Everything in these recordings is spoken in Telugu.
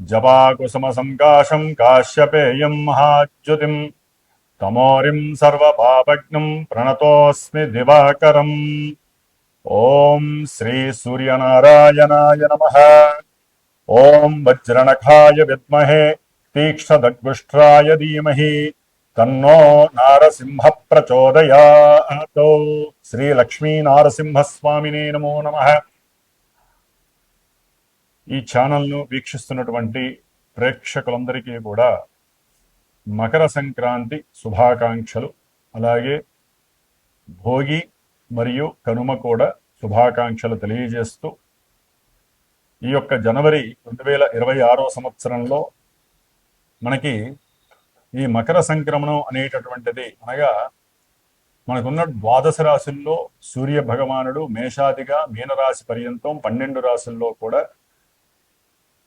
जपाकुसुमसङ्काशम् काश्यपेयम् महाच्युतिम् तमोरिम् सर्वपापज्ञम् प्रणतोऽस्मि दिवाकरम्। ॐ श्रीसूर्यनारायणाय नमः। ॐ वज्रणखाय विद्महे, तीक्ष्णदग्विष्ट्राय धीमहि। तन्नो नारसिंहः प्रचोदयात् श्रीलक्ष्मीनारसिंहस्वामिने नमो नमः। ఈ ఛానల్ను వీక్షిస్తున్నటువంటి ప్రేక్షకులందరికీ కూడా మకర సంక్రాంతి శుభాకాంక్షలు. అలాగే భోగి మరియు కనుమ కూడా శుభాకాంక్షలు తెలియజేస్తూ ఈ యొక్క జనవరి రెండు వేల ఇరవై ఆరో సంవత్సరంలో మనకి ఈ మకర సంక్రమణం అనేటటువంటిది అనగా మనకున్న ద్వాదశ రాశుల్లో సూర్య భగవానుడు మేషాదిగా మీనరాశి పర్యంతం పన్నెండు రాశుల్లో కూడా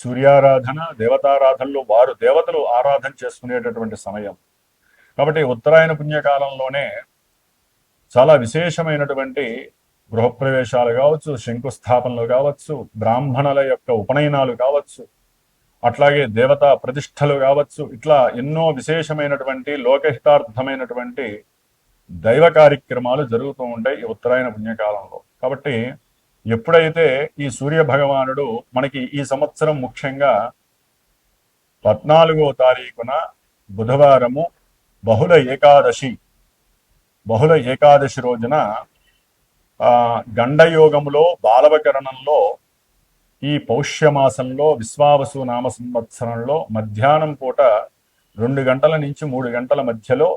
సూర్యారాధన దేవతారాధనలో వారు దేవతలు ఆరాధన చేసుకునేటటువంటి సమయం. కాబట్టి ఉత్తరాయణ పుణ్యకాలంలోనే చాలా విశేషమైనటువంటి గృహప్రవేశాలు కావచ్చు శంకుస్థాపనలు కావచ్చు బ్రాహ్మణుల యొక్క ఉపనయనాలు కావచ్చు అట్లాగే దేవతా ప్రతిష్టలు కావచ్చు ఇట్లా ఎన్నో విశేషమైనటువంటి లోకహితార్థమైనటువంటి దైవ కార్యక్రమాలు జరుగుతూ ఉంటాయి ఈ ఉత్తరాయణ పుణ్యకాలంలో. కాబట్టి ఎప్పుడైతే ఈ సూర్య భగవానుడు మనకి ఈ సంవత్సరం ముఖ్యంగా పద్నాలుగో తారీఖున బుధవారము బహుళ ఏకాదశి బహుళ ఏకాదశి రోజున గండయోగములో బాలవకరణంలో ఈ పౌష్యమాసంలో విశ్వావసు నామ సంవత్సరంలో మధ్యాహ్నం పూట రెండు గంటల నుంచి మూడు గంటల మధ్యలో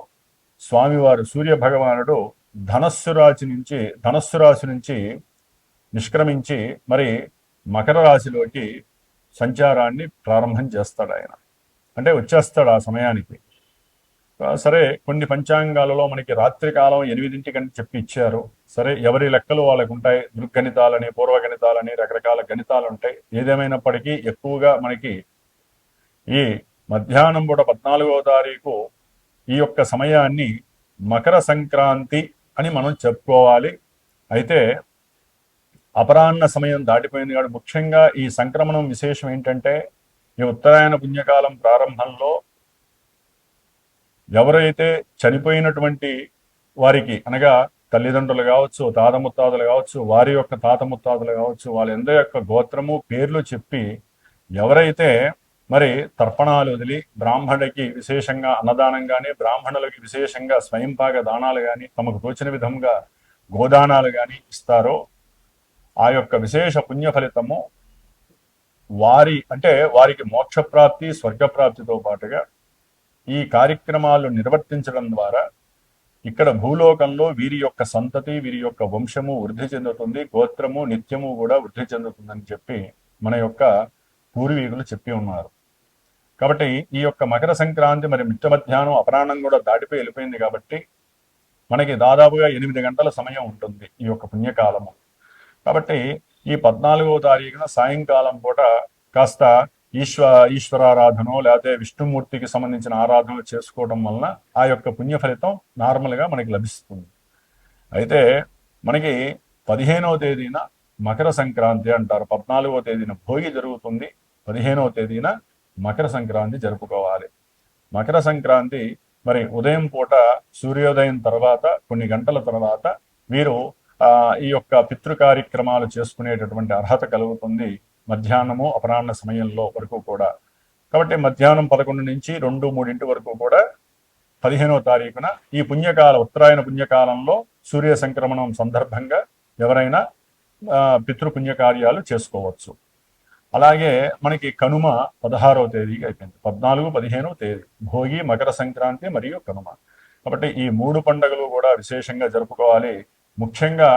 స్వామివారు సూర్య భగవానుడు ధనస్సు రాశి నుంచి ధనస్సు రాశి నుంచి నిష్క్రమించి మరి మకర రాశిలోకి సంచారాన్ని ప్రారంభం చేస్తాడు ఆయన. అంటే వచ్చేస్తాడు ఆ సమయానికి. సరే కొన్ని పంచాంగాలలో మనకి రాత్రి కాలం ఎనిమిదింటికని చెప్పి ఇచ్చారు. సరే ఎవరి లెక్కలు వాళ్ళకు ఉంటాయి? దృగ్గణితాలని పూర్వగణితాలని రకరకాల గణితాలు ఉంటాయి. ఏదేమైనప్పటికీ ఎక్కువగా మనకి ఈ మధ్యాహ్నం పూట పద్నాలుగవ తారీఖు ఈ యొక్క సమయాన్ని మకర సంక్రాంతి అని మనం చెప్పుకోవాలి. అయితే అపరాహ్న సమయం దాటిపోయింది కాబట్టి ముఖ్యంగా ఈ సంక్రమణం విశేషం ఏంటంటే ఈ ఉత్తరాయణ పుణ్యకాలం ప్రారంభంలో ఎవరైతే చనిపోయినటువంటి వారికి అనగా తల్లిదండ్రులు కావచ్చు తాత ముత్తాతలు కావచ్చు వారి యొక్క తాత ముత్తాతలు కావచ్చు వాళ్ళందరి యొక్క గోత్రము పేర్లు చెప్పి ఎవరైతే మరి తర్పణాలు వదిలి బ్రాహ్మణుడికి విశేషంగా అన్నదానం కానీ బ్రాహ్మణులకి విశేషంగా స్వయంపాక దానాలు కానీ తమకు తోచిన విధంగా గోదానాలు కానీ ఇస్తారో ఆ యొక్క విశేష పుణ్య ఫలితము వారి అంటే వారికి మోక్షప్రాప్తి స్వర్గప్రాప్తితో పాటుగా ఈ కార్యక్రమాలు నిర్వర్తించడం ద్వారా ఇక్కడ భూలోకంలో వీరి యొక్క సంతతి వీరి యొక్క వంశము వృద్ధి చెందుతుంది గోత్రము నిత్యము కూడా వృద్ధి చెందుతుందని చెప్పి మన యొక్క పూర్వీకులు చెప్పి ఉన్నారు. కాబట్టి ఈ యొక్క మకర సంక్రాంతి మరి మిట్ట మధ్యాహ్నం అపరాహ్నం కూడా దాటిపోయి వెళ్ళిపోయింది కాబట్టి మనకి దాదాపుగా ఎనిమిది గంటల సమయం ఉంటుంది ఈ యొక్క పుణ్యకాలము. కాబట్టి ఈ పద్నాలుగవ తారీఖున సాయంకాలం పూట కాస్త ఈశ్వ ఈశ్వరారాధన లేకపోతే విష్ణుమూర్తికి సంబంధించిన ఆరాధన చేసుకోవడం వలన ఆ యొక్క పుణ్య ఫలితం నార్మల్గా మనకి లభిస్తుంది. అయితే మనకి పదిహేనవ తేదీన మకర సంక్రాంతి అంటారు. పద్నాలుగో తేదీన భోగి జరుగుతుంది. పదిహేనవ తేదీన మకర సంక్రాంతి జరుపుకోవాలి. మకర సంక్రాంతి మరి ఉదయం పూట సూర్యోదయం తర్వాత కొన్ని గంటల తర్వాత వీరు ఈ యొక్క పితృ కార్యక్రమాలు చేసుకునేటటువంటి అర్హత కలుగుతుంది మధ్యాహ్నము అపరాహ్న సమయంలో వరకు కూడా. కాబట్టి మధ్యాహ్నం పదకొండు నుంచి రెండు మూడింటి వరకు కూడా పదిహేనో తారీఖున ఈ పుణ్యకాల ఉత్తరాయణ పుణ్యకాలంలో సూర్య సంక్రమణం సందర్భంగా ఎవరైనా ఆ, పితృ పుణ్యకార్యాలు చేసుకోవచ్చు. అలాగే మనకి కనుమ పదహారవ తేదీకి అయిపోయింది. పద్నాలుగు పదిహేను తేదీ. భోగి మకర సంక్రాంతి మరియు కనుమ. కాబట్టి ఈ మూడు పండుగలు కూడా విశేషంగా జరుపుకోవాలి. ముఖ్యంగా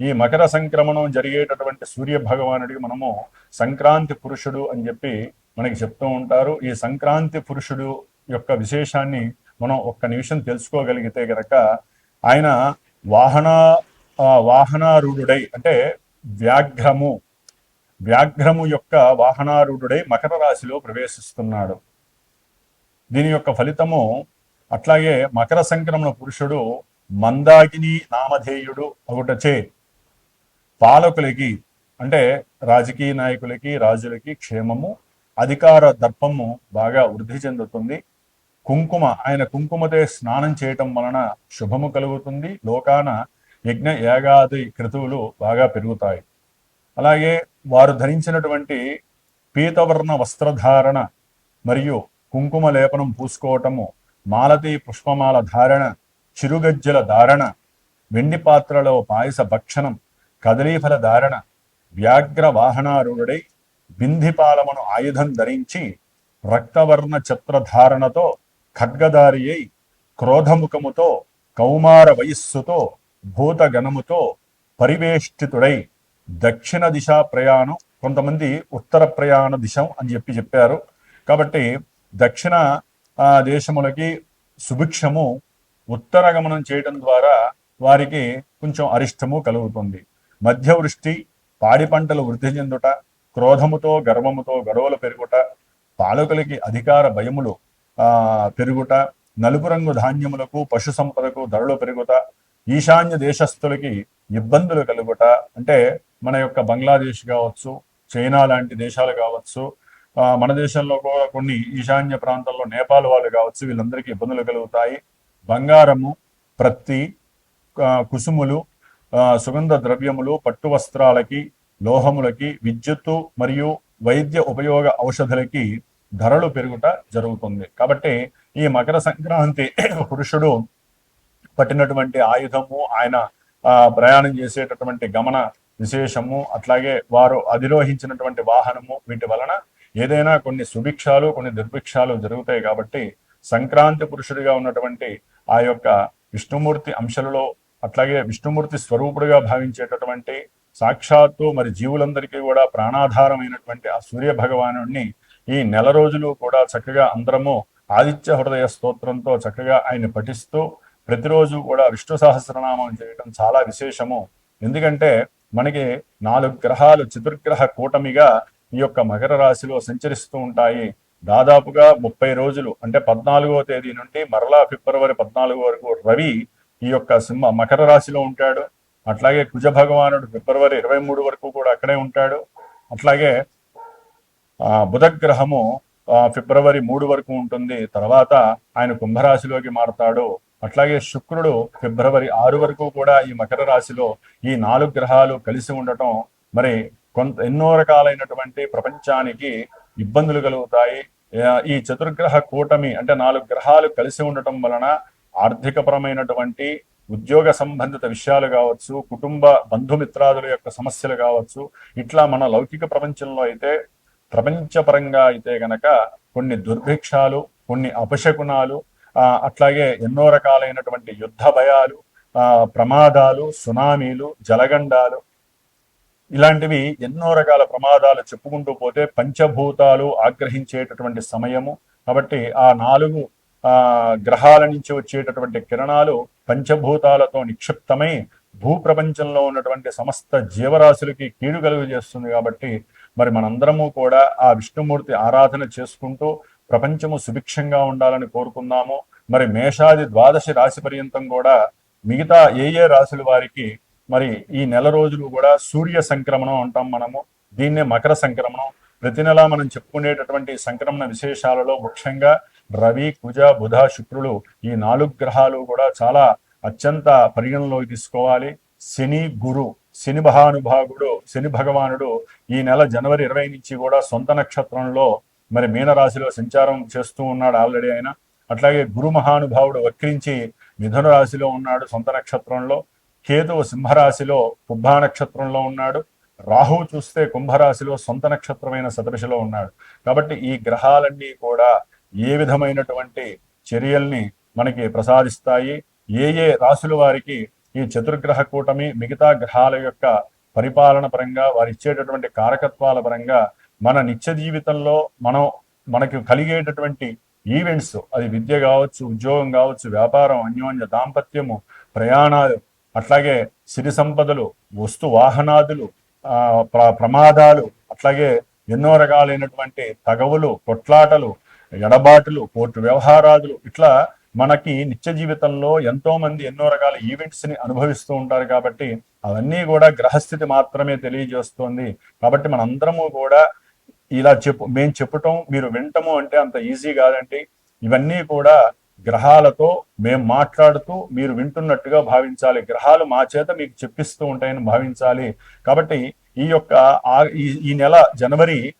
ఈ మకర సంక్రమణం జరిగేటటువంటి సూర్య భగవానుడికి మనము సంక్రాంతి పురుషుడు అని చెప్పి మనకి చెప్తూ ఉంటారు. ఈ సంక్రాంతి పురుషుడు యొక్క విశేషాన్ని మనం ఒక్క నిమిషం తెలుసుకోగలిగితే గనక ఆయన వాహన వాహనారూఢుడై అంటే వ్యాఘ్రము వ్యాఘ్రము యొక్క వాహనారూఢుడై మకర రాశిలో ప్రవేశిస్తున్నాడు. దీని యొక్క ఫలితము అట్లాగే మకర సంక్రమణ పురుషుడు మందాకిని నామధేయుడు ఒకటచే పాలకులకి అంటే రాజకీయ నాయకులకి రాజులకి క్షేమము అధికార దర్పము బాగా వృద్ధి చెందుతుంది. కుంకుమ ఆయన కుంకుమతే స్నానం చేయటం వలన శుభము కలుగుతుంది. లోకాన యజ్ఞ యాగాది క్రతువులు బాగా పెరుగుతాయి. అలాగే వారు ధరించినటువంటి పీతవర్ణ వస్త్రధారణ మరియు కుంకుమ లేపనం పూసుకోవటము మాలతీ పుష్పమాల ధారణ చిరుగజ్జల ధారణ వెండి పాత్రలో పాయస భక్షణం కదలీఫల ధారణ వ్యాఘ్ర వాహనారుడై బింధిపాలమును ఆయుధం ధరించి రక్తవర్ణ ఛత్రధారణతో ఖడ్గదారి అయి క్రోధముఖముతో కౌమార వయస్సుతో భూతగణముతో పరివేష్టితుడై దక్షిణ దిశా ప్రయాణం కొంతమంది ఉత్తర ప్రయాణ దిశం అని చెప్పి చెప్పారు. కాబట్టి దక్షిణ దేశములకి సుభిక్షము ఉత్తర గమనం చేయడం ద్వారా వారికి కొంచెం అరిష్టము కలుగుతుంది. మధ్యవృష్టి పాడి పంటలు వృద్ధి చెందుట క్రోధముతో గర్వముతో గొడవలు పెరుగుట పాలకులకి అధికార భయములు ఆ పెరుగుట నలుపు రంగు ధాన్యములకు పశు సంపదకు ధరలు పెరుగుట ఈశాన్య దేశస్థులకి ఇబ్బందులు కలుగుట అంటే మన యొక్క బంగ్లాదేశ్ కావచ్చు చైనా లాంటి దేశాలు కావచ్చు ఆ, మన దేశంలో కూడా కొన్ని ఈశాన్య ప్రాంతాల్లో నేపాల్ వాళ్ళు కావచ్చు వీళ్ళందరికీ ఇబ్బందులు కలుగుతాయి. బంగారము ప్రత్తి కుసుములు ఆ, సుగంధ ద్రవ్యములు పట్టు వస్త్రాలకి లోహములకి విద్యుత్తు మరియు వైద్య ఉపయోగ ఔషధులకి ధరలు పెరుగుట జరుగుతుంది. కాబట్టి ఈ మకర సంక్రాంతి పురుషుడు పట్టినటువంటి ఆయుధము ఆయన ఆ, ప్రయాణం చేసేటటువంటి గమన విశేషము అట్లాగే వారు అధిరోహించినటువంటి వాహనము వీటి వలన ఏదైనా కొన్ని సుభిక్షాలు కొన్ని దుర్భిక్షాలు జరుగుతాయి కాబట్టి సంక్రాంతి పురుషుడిగా ఉన్నటువంటి ఆ యొక్క విష్ణుమూర్తి అంశాలలో అట్లాగే విష్ణుమూర్తి స్వరూపుడుగా భావించేటటువంటి సాక్షాత్తు మరి జీవులందరికీ కూడా ప్రాణాధారమైనటువంటి ఆ సూర్య భగవానుడిని ఈ నెల రోజులు కూడా చక్కగా అందరము ఆదిత్య హృదయ స్తోత్రంతో చక్కగా ఆయన పఠిస్తూ ప్రతిరోజు కూడా విష్ణు సహస్రనామం చేయడం చాలా విశేషము. ఎందుకంటే మనకి నాలుగు గ్రహాలు చతుర్గ్రహ కూటమిగా ఈ యొక్క మకర రాశిలో సంచరిస్తూ ఉంటాయి. దాదాపుగా ముప్పై రోజులు అంటే పద్నాలుగో తేదీ నుండి మరలా ఫిబ్రవరి పద్నాలుగు వరకు రవి ఈ యొక్క సింహ మకర రాశిలో ఉంటాడు. అట్లాగే కుజ భగవానుడు ఫిబ్రవరి ఇరవై మూడు వరకు కూడా అక్కడే ఉంటాడు. అట్లాగే బుధగ్రహము బుధ గ్రహము ఆ, ఫిబ్రవరి మూడు వరకు ఉంటుంది. తర్వాత ఆయన కుంభరాశిలోకి మారతాడు. అట్లాగే శుక్రుడు ఫిబ్రవరి ఆరు వరకు కూడా ఈ మకర రాశిలో ఈ నాలుగు గ్రహాలు కలిసి ఉండటం మరి కొంత ఎన్నో రకాలైనటువంటి ప్రపంచానికి ఇబ్బందులు కలుగుతాయి. ఈ చతుర్గ్రహ కూటమి అంటే నాలుగు గ్రహాలు కలిసి ఉండటం వలన ఆర్థికపరమైనటువంటి ఉద్యోగ సంబంధిత విషయాలు కావచ్చు కుటుంబ బంధుమిత్రాదుల యొక్క సమస్యలు కావచ్చు ఇట్లా మన లౌకిక ప్రపంచంలో అయితే ప్రపంచపరంగా అయితే గనక కొన్ని దుర్భిక్షాలు కొన్ని అపశకునాలు ఆ, అట్లాగే ఎన్నో రకాలైనటువంటి యుద్ధ భయాలు ఆ, ప్రమాదాలు సునామీలు జలగండాలు ఇలాంటివి ఎన్నో రకాల ప్రమాదాలు చెప్పుకుంటూ పోతే పంచభూతాలు ఆగ్రహించేటటువంటి సమయము. కాబట్టి ఆ నాలుగు ఆ గ్రహాల నుంచి వచ్చేటటువంటి కిరణాలు పంచభూతాలతో నిక్షిప్తమై భూప్రపంచంలో ఉన్నటువంటి సమస్త జీవరాశులకి కీడు కలుగు చేస్తుంది కాబట్టి మరి మనందరము కూడా ఆ విష్ణుమూర్తి ఆరాధన చేసుకుంటూ ప్రపంచము సుభిక్షంగా ఉండాలని కోరుకుందాము. మరి మేషాది ద్వాదశి రాశి పర్యంతం కూడా మిగతా ఏ ఏ రాశుల వారికి మరి ఈ నెల రోజులు కూడా సూర్య సంక్రమణం అంటాం మనము దీన్నే మకర సంక్రమణం. ప్రతి నెల మనం చెప్పుకునేటటువంటి సంక్రమణ విశేషాలలో ముఖ్యంగా రవి కుజ బుధ శుక్రులు ఈ నాలుగు గ్రహాలు కూడా చాలా అత్యంత పరిగణలోకి తీసుకోవాలి. శని గురు శని మహానుభావుడు శని భగవానుడు ఈ నెల జనవరి ఇరవై నుంచి కూడా సొంత నక్షత్రంలో మరి మీనరాశిలో సంచారం చేస్తూ ఉన్నాడు ఆల్రెడీ ఆయన. అట్లాగే గురు మహానుభావుడు వక్రించి మిథున రాశిలో ఉన్నాడు సొంత నక్షత్రంలో. కేతువు సింహరాశిలో కుబ్బా నక్షత్రంలో ఉన్నాడు. రాహువు చూస్తే కుంభరాశిలో సొంత నక్షత్రమైన సదృశలో ఉన్నాడు. కాబట్టి ఈ గ్రహాలన్నీ కూడా ఏ విధమైనటువంటి చర్యల్ని మనకి ప్రసాదిస్తాయి? ఏ ఏ రాశుల వారికి ఈ చతుర్గ్రహ కూటమి మిగతా గ్రహాల యొక్క పరిపాలన పరంగా వారు ఇచ్చేటటువంటి కారకత్వాల పరంగా మన నిత్య జీవితంలో మనం మనకు కలిగేటటువంటి ఈవెంట్స్ అది విద్య కావచ్చు ఉద్యోగం కావచ్చు వ్యాపారం అన్యోన్య దాంపత్యము ప్రయాణాలు అట్లాగే సిరి సంపదలు వస్తు వాహనాదులు ఆ, ప్ర- ప్రమాదాలు అట్లాగే ఎన్నో రకాలైనటువంటి తగవులు కొట్లాటలు ఎడబాటులు కోర్టు వ్యవహారాదులు ఇట్లా మనకి నిత్య జీవితంలో ఎంతో మంది ఎన్నో రకాల ఈవెంట్స్ని అనుభవిస్తూ ఉంటారు కాబట్టి అవన్నీ కూడా గ్రహస్థితి మాత్రమే తెలియజేస్తుంది. కాబట్టి మనందరము కూడా ఇలా చెప్పు మేము చెప్పటం మీరు వినటము అంటే అంత ఈజీ కాదండి. ఇవన్నీ కూడా గ్రహాలతో మేము మాట్లాడుతూ మీరు వింటున్నట్టుగా భావించాలి. గ్రహాలు మా చేత మీకు చెప్పిస్తూ ఉంటాయని భావించాలి. కాబట్టి ఈ యొక్క ఈ- ఈ నెల జనవరి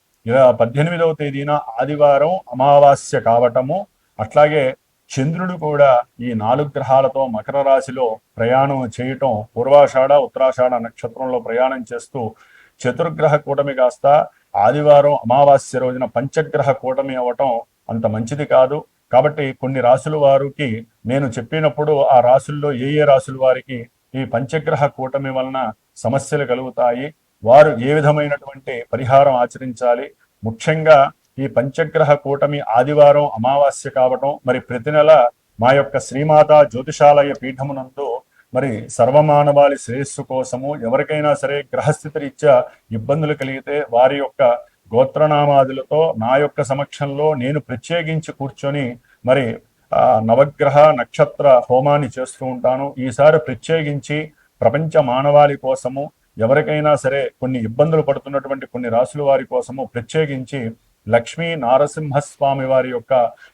పద్దెనిమిదవ తేదీన ఆదివారం అమావాస్య కావటము అట్లాగే చంద్రుడు కూడా ఈ నాలుగు గ్రహాలతో మకర రాశిలో ప్రయాణం చేయటం పూర్వాషాఢ ఉత్తరాషాఢ నక్షత్రంలో ప్రయాణం చేస్తూ చతుర్గ్రహ కూటమి కాస్త ఆదివారం అమావాస్య రోజున పంచగ్రహ కూటమి అవ్వటం అంత మంచిది కాదు. కాబట్టి కొన్ని రాసుల వారికి నేను చెప్పినప్పుడు ఆ రాసుల్లో ఏ ఏ రాసుల వారికి ఈ పంచగ్రహ కూటమి వలన సమస్యలు కలుగుతాయి వారు ఏ విధమైనటువంటి పరిహారం ఆచరించాలి ముఖ్యంగా ఈ పంచగ్రహ కూటమి ఆదివారం అమావాస్య కావటం మరి ప్రతి నెల మా యొక్క శ్రీమాత జ్యోతిషాలయ పీఠమునందు మరి సర్వమానవాళి శ్రేయస్సు కోసము ఎవరికైనా సరే గ్రహస్థితి రీత్యా ఇబ్బందులు కలిగితే వారి యొక్క గోత్రనామాదులతో నా యొక్క సమక్షంలో నేను ప్రత్యేకించి కూర్చొని మరి ఆ, నవగ్రహ నక్షత్ర హోమాన్ని చేస్తూ ఉంటాను. ఈసారి ప్రత్యేకించి ప్రపంచ మానవాళి కోసము ఎవరికైనా సరే కొన్ని ఇబ్బందులు పడుతున్నటువంటి కొన్ని రాసుల వారి కోసము ప్రత్యేకించి లక్ష్మీ నారసింహస్వామి వారి యొక్క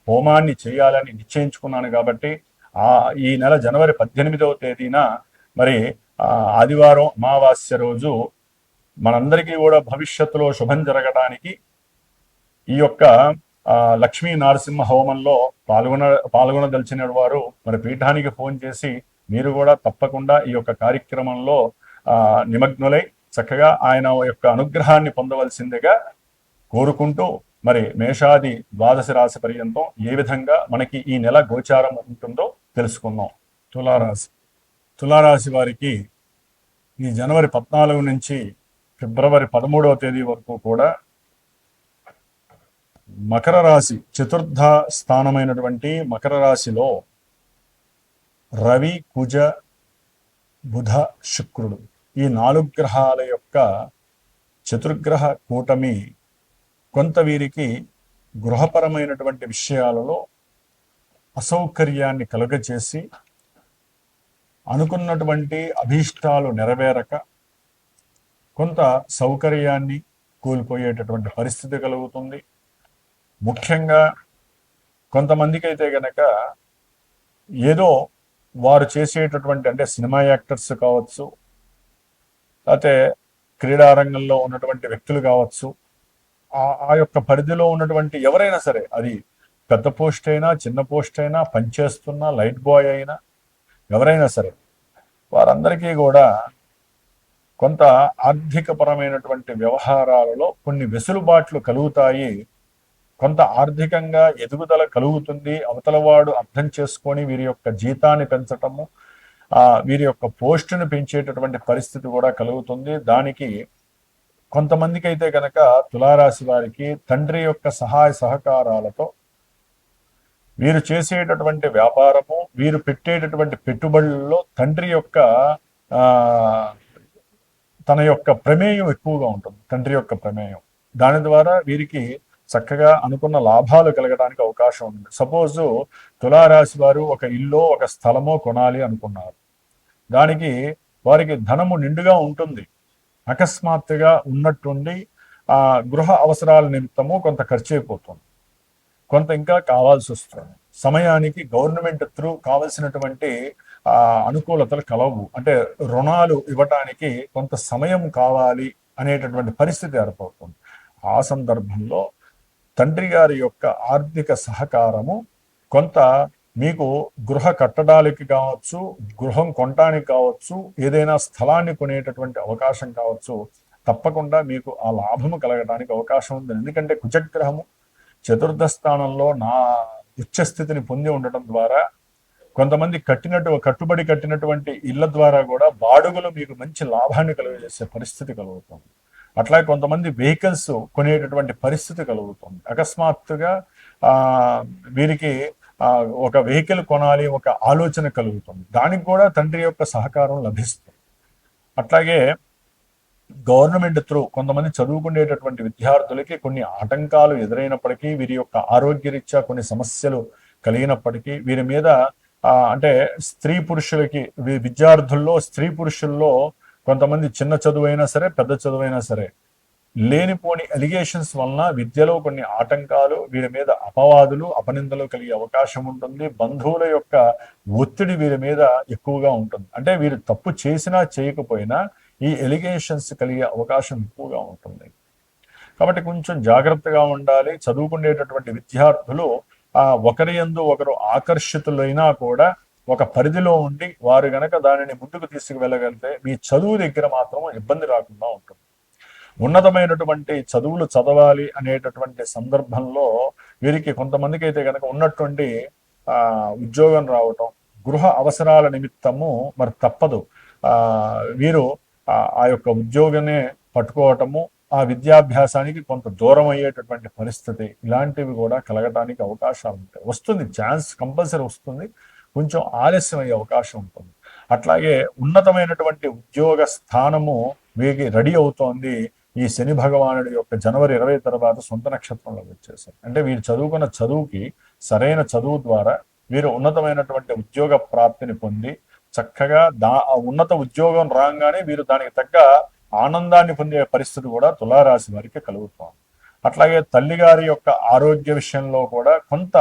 హోమాన్ని చేయాలని నిశ్చయించుకున్నాను కాబట్టి ఆ ఈ నెల జనవరి పద్దెనిమిదవ తేదీన మరి ఆ, ఆదివారం అమావాస్య రోజు మనందరికీ కూడా భవిష్యత్తులో శుభం జరగడానికి ఈ యొక్క లక్ష్మీ నరసింహ హోమంలో పాల్గొన పాల్గొనదలిచిన వారు మరి పీఠానికి ఫోన్ చేసి మీరు కూడా తప్పకుండా ఈ యొక్క కార్యక్రమంలో నిమగ్నులై చక్కగా ఆయన యొక్క అనుగ్రహాన్ని పొందవలసిందిగా కోరుకుంటూ మరి మేషాది ద్వాదశ రాశి పర్యంతం ఏ విధంగా మనకి ఈ నెల గోచారం ఉంటుందో తెలుసుకుందాం. తులారాశి. తులారాశి వారికి ఈ జనవరి పద్నాలుగు నుంచి ఫిబ్రవరి పదమూడవ తేదీ వరకు కూడా మకర రాశి చతుర్థ స్థానమైనటువంటి మకర రాశిలో రవి కుజ బుధ శుక్రుడు ఈ నాలుగు గ్రహాల యొక్క చతుర్గ్రహ కూటమి కొంత వీరికి గృహపరమైనటువంటి విషయాలలో అసౌకర్యాన్ని కలుగచేసి అనుకున్నటువంటి అభీష్టాలు నెరవేరక కొంత సౌకర్యాన్ని కోల్పోయేటటువంటి పరిస్థితి కలుగుతుంది. ముఖ్యంగా కొంతమందికి అయితే గనక ఏదో వారు చేసేటటువంటి అంటే సినిమా యాక్టర్స్ కావచ్చు లేకపోతే క్రీడారంగంలో ఉన్నటువంటి వ్యక్తులు కావచ్చు ఆ ఆ యొక్క పరిధిలో ఉన్నటువంటి ఎవరైనా సరే అది పెద్ద పోస్ట్ అయినా చిన్న పోస్ట్ అయినా పనిచేస్తున్నా లైట్ బాయ్ అయినా ఎవరైనా సరే వారందరికీ కూడా కొంత ఆర్థికపరమైనటువంటి వ్యవహారాలలో కొన్ని వెసులుబాట్లు కలుగుతాయి. కొంత ఆర్థికంగా ఎదుగుదల కలుగుతుంది. అవతలవాడు అర్థం చేసుకొని వీరి యొక్క జీతాన్ని పెంచటము వీరి యొక్క పోస్టును పెంచేటటువంటి పరిస్థితి కూడా కలుగుతుంది. దానికి కొంతమందికి అయితే కనుక తులారాశి వారికి తండ్రి యొక్క సహాయ సహకారాలతో వీరు చేసేటటువంటి వ్యాపారము వీరు పెట్టేటటువంటి పెట్టుబడుల్లో తండ్రి యొక్క తన యొక్క ప్రమేయం ఎక్కువగా ఉంటుంది తండ్రి యొక్క ప్రమేయం. దాని ద్వారా వీరికి చక్కగా అనుకున్న లాభాలు కలగడానికి అవకాశం ఉంది. సపోజ్ తులారాశి వారు ఒక ఇల్లో ఒక స్థలమో కొనాలి అనుకున్నారు. దానికి వారికి ధనము నిండుగా ఉంటుంది. అకస్మాత్తుగా ఉన్నట్టుండి ఆ గృహ అవసరాల నిమిత్తము కొంత ఖర్చు అయిపోతుంది. కొంత ఇంకా కావాల్సి వస్తుంది. సమయానికి గవర్నమెంట్ త్రూ కావలసినటువంటి అనుకూలతలు కలవు. అంటే రుణాలు ఇవ్వటానికి కొంత సమయం కావాలి అనేటటువంటి పరిస్థితి ఏర్పడుతుంది. ఆ సందర్భంలో తండ్రి గారి యొక్క ఆర్థిక సహకారము కొంత మీకు గృహ కట్టడానికి కావచ్చు గృహం కొనడానికి కావచ్చు ఏదైనా స్థలాన్ని కొనేటటువంటి అవకాశం కావచ్చు తప్పకుండా మీకు ఆ లాభము కలగడానికి అవకాశం ఉంది. ఎందుకంటే కుజగ్రహము చతుర్థ స్థానంలో నా ఉచ్చస్థితిని పొంది ఉండటం ద్వారా కొంతమంది కట్టినట్టు కట్టుబడి కట్టినటువంటి ఇళ్ళ ద్వారా కూడా బాడుగులు మీకు మంచి లాభాన్ని కలుగజేసే పరిస్థితి కలుగుతుంది. అట్లా కొంతమంది వెహికల్స్ కొనేటటువంటి పరిస్థితి కలుగుతుంది. అకస్మాత్తుగా వీరికి ఒక వెహికల్ కొనాలి ఒక ఆలోచన కలుగుతుంది. దానికి కూడా తండ్రి యొక్క సహకారం లభిస్తుంది. అట్లాగే గవర్నమెంట్ త్రూ కొంతమంది చదువుకునేటటువంటి విద్యార్థులకి కొన్ని ఆటంకాలు ఎదురైనప్పటికీ వీరి యొక్క ఆరోగ్యరీత్యా కొన్ని సమస్యలు కలిగినప్పటికీ వీరి మీద అంటే స్త్రీ పురుషులకి విద్యార్థుల్లో స్త్రీ పురుషుల్లో కొంతమంది చిన్న చదువైనా సరే పెద్ద చదువైనా సరే లేనిపోని అలిగేషన్స్ వలన విద్యలో కొన్ని ఆటంకాలు వీరి మీద అపవాదులు అపనిందలు కలిగే అవకాశం ఉంటుంది. బంధువుల యొక్క ఒత్తిడి వీరి మీద ఎక్కువగా ఉంటుంది. అంటే వీరు తప్పు చేసినా చేయకపోయినా ఈ ఎలిగేషన్స్ కలిగే అవకాశం ఎక్కువగా ఉంటుంది. కాబట్టి కొంచెం జాగ్రత్తగా ఉండాలి. చదువుకునేటటువంటి విద్యార్థులు ఆ ఒకరి యందు ఒకరు ఆకర్షితులైనా కూడా ఒక పరిధిలో ఉండి వారు గనక దానిని ముందుకు తీసుకువెళ్ళగలిగితే మీ చదువు దగ్గర మాత్రం ఇబ్బంది రాకుండా ఉంటుంది. ఉన్నతమైనటువంటి చదువులు చదవాలి అనేటటువంటి సందర్భంలో వీరికి కొంతమందికి అయితే కనుక ఉన్నటువంటి ఆ ఉద్యోగం రావటం గృహ అవసరాల నిమిత్తము మరి తప్పదు. ఆ వీరు ఆ యొక్క ఉద్యోగమే పట్టుకోవటము ఆ విద్యాభ్యాసానికి కొంత దూరం అయ్యేటటువంటి పరిస్థితి ఇలాంటివి కూడా కలగటానికి అవకాశాలు ఉంటాయి. వస్తుంది ఛాన్స్ కంపల్సరీ వస్తుంది కొంచెం ఆలస్యం అయ్యే అవకాశం ఉంటుంది. అట్లాగే ఉన్నతమైనటువంటి ఉద్యోగ స్థానము వీరికి రెడీ అవుతోంది. ఈ శని భగవానుడి యొక్క జనవరి ఇరవై తర్వాత సొంత నక్షత్రంలో వచ్చేసారు. అంటే వీరు చదువుకున్న చదువుకి సరైన చదువు ద్వారా వీరు ఉన్నతమైనటువంటి ఉద్యోగ ప్రాప్తిని పొంది చక్కగా దా ఉన్నత ఉద్యోగం రాగానే వీరు దానికి తగ్గ ఆనందాన్ని పొందే పరిస్థితి కూడా తులారాశి వారికి కలుగుతోంది. అట్లాగే తల్లిగారి యొక్క ఆరోగ్య విషయంలో కూడా కొంత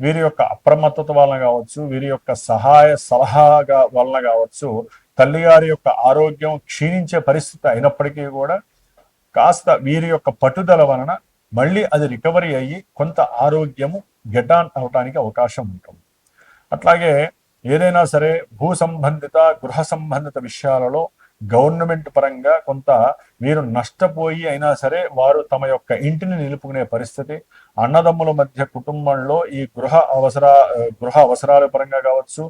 వీరి యొక్క అప్రమత్తత వలన కావచ్చు వీరి యొక్క సహాయ సలహాగా వలన కావచ్చు తల్లిగారి యొక్క ఆరోగ్యం క్షీణించే పరిస్థితి అయినప్పటికీ కూడా కాస్త వీరి యొక్క పట్టుదల వలన మళ్ళీ అది రికవరీ అయ్యి కొంత ఆరోగ్యము గెటాన్ అవటానికి అవకాశం ఉంటుంది. అట్లాగే ఏదైనా సరే భూ సంబంధిత గృహ సంబంధిత విషయాలలో గవర్నమెంట్ పరంగా కొంత వీరు నష్టపోయి అయినా సరే వారు తమ యొక్క ఇంటిని నిలుపుకునే పరిస్థితి అన్నదమ్ముల మధ్య కుటుంబంలో ఈ గృహ అవసర గృహ అవసరాల పరంగా కావచ్చు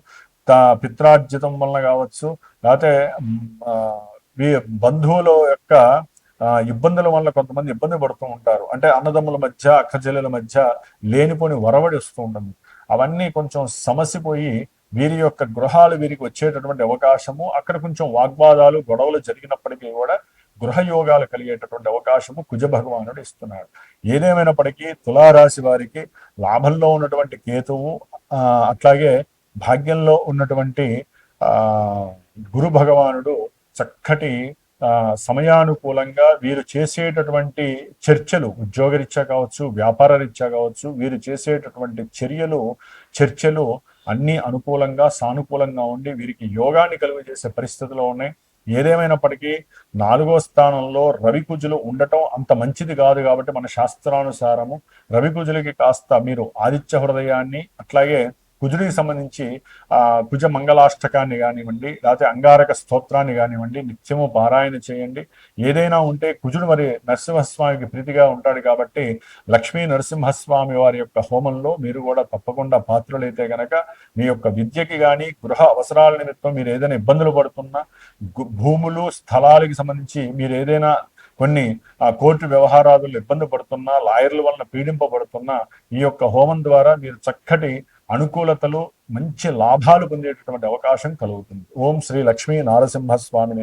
పిత్రార్జితం వలన కావచ్చు లేకపోతే బంధువుల యొక్క ఇబ్బందుల వల్ల కొంతమంది ఇబ్బంది పడుతూ ఉంటారు. అంటే అన్నదమ్ముల మధ్య అక్కచెల్లెల మధ్య లేనిపోని వరవడి వస్తూ ఉంటుంది. అవన్నీ కొంచెం సమసిపోయి వీరి యొక్క గృహాలు వీరికి వచ్చేటటువంటి అవకాశము. అక్కడ కొంచెం వాగ్వాదాలు గొడవలు జరిగినప్పటికీ కూడా గృహ యోగాలు కలిగేటటువంటి అవకాశము కుజ భగవానుడు ఇస్తున్నాడు. ఏదేమైనప్పటికీ తులారాశి వారికి లాభంలో ఉన్నటువంటి కేతువు అట్లాగే భాగ్యంలో ఉన్నటువంటి ఆ గురు భగవానుడు చక్కటి ఆ, సమయానుకూలంగా వీరు చేసేటటువంటి చర్చలు ఉద్యోగరీత్యా కావచ్చు వ్యాపార రీత్యా కావచ్చు వీరు చేసేటటువంటి చర్యలు చర్చలు అన్ని అనుకూలంగా సానుకూలంగా ఉండి వీరికి యోగాన్ని కలుగజేసే పరిస్థితిలో ఉన్నాయి. ఏదేమైనప్పటికీ నాలుగో స్థానంలో రవికుజులు ఉండటం అంత మంచిది కాదు కాబట్టి మన శాస్త్రానుసారము రవికుజులకి కాస్త మీరు ఆదిత్య హృదయాన్ని అట్లాగే కుజుడికి సంబంధించి ఆ కుజ మంగళాష్టకాన్ని కానివ్వండి లేకపోతే అంగారక స్తోత్రాన్ని కానివ్వండి నిత్యము పారాయణ చేయండి. ఏదైనా ఉంటే కుజుడు మరి నరసింహస్వామికి ప్రీతిగా ఉంటాడు కాబట్టి లక్ష్మీ నరసింహస్వామి వారి యొక్క హోమంలో మీరు కూడా తప్పకుండా పాత్రలైతే గనక మీ యొక్క విద్యకి కానీ గృహ అవసరాల నిమిత్తం మీరు ఏదైనా ఇబ్బందులు పడుతున్నా గు- భూములు స్థలాలకి సంబంధించి మీరు ఏదైనా కొన్ని ఆ కోర్టు వ్యవహారాలు ఇబ్బంది పడుతున్నా లాయర్ల వలన పీడింపబడుతున్నా ఈ యొక్క హోమం ద్వారా మీరు చక్కటి అనుకూలతలు మంచి లాభాలు పొందేటటువంటి అవకాశం కలుగుతుంది. ఓం శ్రీ లక్ష్మీ నారసింహ స్వామి